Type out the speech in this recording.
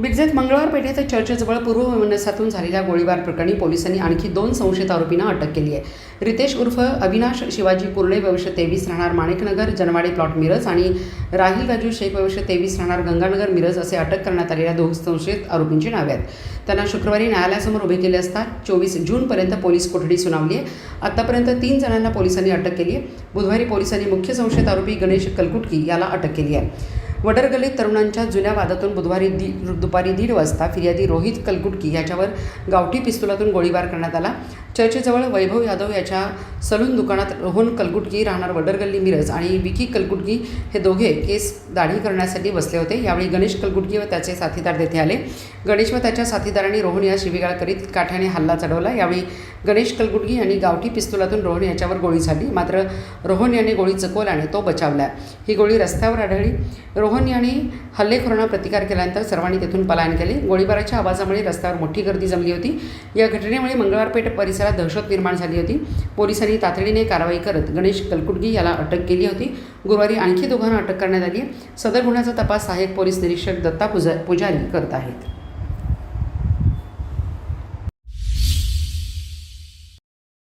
बिरजेत मंगळवार पेठेत चर्चजवळ पूर्व वैमनस्यातून झालेल्या गोळीबार प्रकरणी पोलिसांनी आणखी दोन संशयित आरोपींना अटक केली आहे. रितेश उर्फ अविनाश शिवाजी कुर्ले वंश तेवीस राहणार माणिकनगर जनवाडी प्लॉट मिरज आणि राहिल राजू शेख वंश तेवीस राहणार गंगानगर मिरज असे अटक करण्यात आलेल्या दोन संशयित आरोपींची नावे आहेत. त्यांना शुक्रवारी न्यायालयासमोर उभे केले असता चोवीस जूनपर्यंत पोलीस कोठडी सुनावली आहे. आतापर्यंत तीन जणांना पोलिसांनी अटक केली आहे. बुधवारी पोलिसांनी मुख्य संशयित आरोपी गणेश कलकुटकी याला अटक केली आहे. वडरगलीत तरुणांच्या जुन्या वादातून बुधवारी दि दुपारी दीड वाजता फिर्यादी रोहित कलकुटकी याच्यावर गावठी पिस्तुलातून गोळीबार करण्यात आला. चर्चेजवळ वैभव यादव याच्या सलून दुकानात रोहन कलकुटगी राहणार वडरगल्ली मिरज आणि विकी कलकुटगी हे दोघे केस दाढी करण्यासाठी बसले होते. यावेळी गणेश कलगुटगी व त्याचे साथीदार तेथे आले. गणेश व त्याच्या साथीदारांनी रोहन या शिबिगाळ करीत काठ्याने हल्ला चढवला. यावेळी गणेश कलगुटगी यांनी गावठी पिस्तुलातून रोहन याच्यावर गोळी झाली मात्र रोहन याने गोळी चकवल्याने तो बचावला. ही गोळी रस्त्यावर आढळली. रोहन यांनी हल्लेखोरांना प्रतिकार केल्यानंतर सर्वांनी तेथून पलायन केले. गोळीबाराच्या आवाजामुळे रस्त्यावर मोठी गर्दी जमली होती. या घटनेमुळे मंगळवारपेठ परिसरात दहशत निर्माण झाली होती. पोलिसांनी तातडीने कारवाई करत गणेश कलकुटगी याला अटक केली होती. गुरुवारी आणखी दोघांना अटक करण्यात आली. सदर गुन्ह्याचा तपास सहाय्यक पोलीस निरीक्षक दत्ता पुजा पुजारी करत आहेत.